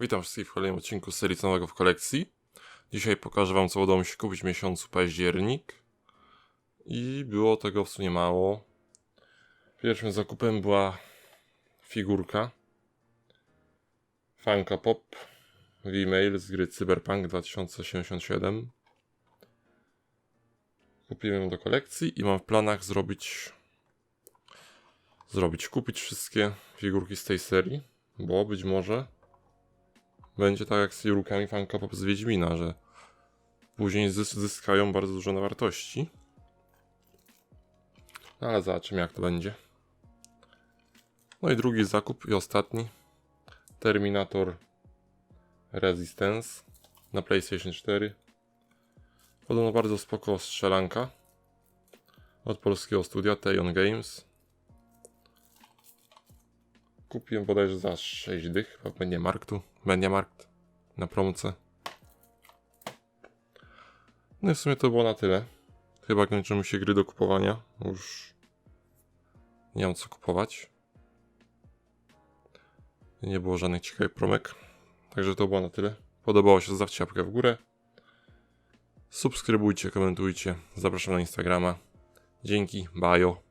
Witam wszystkich w kolejnym odcinku serii co nowego w kolekcji. Dzisiaj pokażę wam co udało mi się kupić w miesiącu październik. I było tego w sumie mało. Pierwszym zakupem była figurka Funko Pop V-Mail z gry Cyberpunk 2077. Kupiłem ją do kolekcji i mam w planach zrobić zrobić, kupić wszystkie figurki z tej serii, bo być może będzie tak jak z figurkami Funko z Wiedźmina, że później zys- zyskają bardzo dużo na wartości. No ale zobaczymy jak to będzie. No i drugi zakup i ostatni. Terminator Resistance na PlayStation 4. Podobno bardzo spoko strzelanka od polskiego studia Teon Games. Kupiłem bodajże za 6 dych, chyba będzie Marktu, będzie Markt na promce. No i w sumie to było na tyle. Chyba kończymy się gry do kupowania. Już nie mam co kupować. Nie było żadnych ciekawych promek. Także to było na tyle. Podobało się, zostawcie łapkę w górę. Subskrybujcie, komentujcie. Zapraszam na Instagrama. Dzięki, bajo.